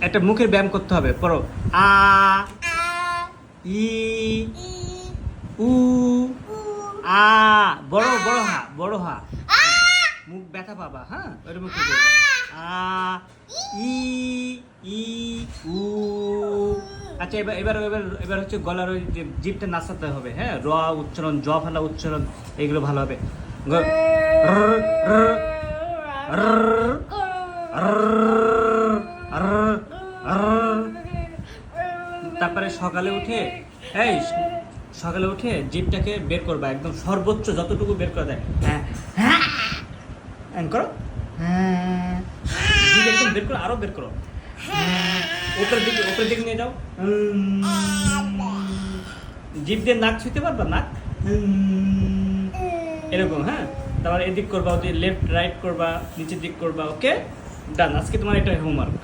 একটা মুখের ব্যায়াম করতে হবে পড়ো আ ই উ আ বড় বড় হা বড় হা মুখ ব্যথা পাবা হ্যাঁ ওইটা মুখে আ ই ই উ আচ্ছা এবার এবার এবার এবার হচ্ছে গলার ওই যে জিভটা নাচাতে হবে হ্যাঁ র উচ্চারণ জ ফালা উচ্চারণ এগুলো ভালো হবে র, র, র, র। তারপরে সকালে উঠে, এই, সকালে উঠে জিভটাকে বের করবা, একদম সর্বোচ্চ যতটুকু বের করা যায়। হ্যাঁ হ্যাঁ করো। জিভ একদম বের করো, আরও বের করো। উপরের দিকে উপরের দিকে নিয়ে যাও। জিভ দিয়ে নাক ছুঁতে পারবা, নাক? এরকম হ্যাঁ? তারপর এদিক করবা, ওদিক লেফট রাইট করবা, নিচের দিক করবা ওকে ডান আজকে তোমার এটা হোমওয়ার্ক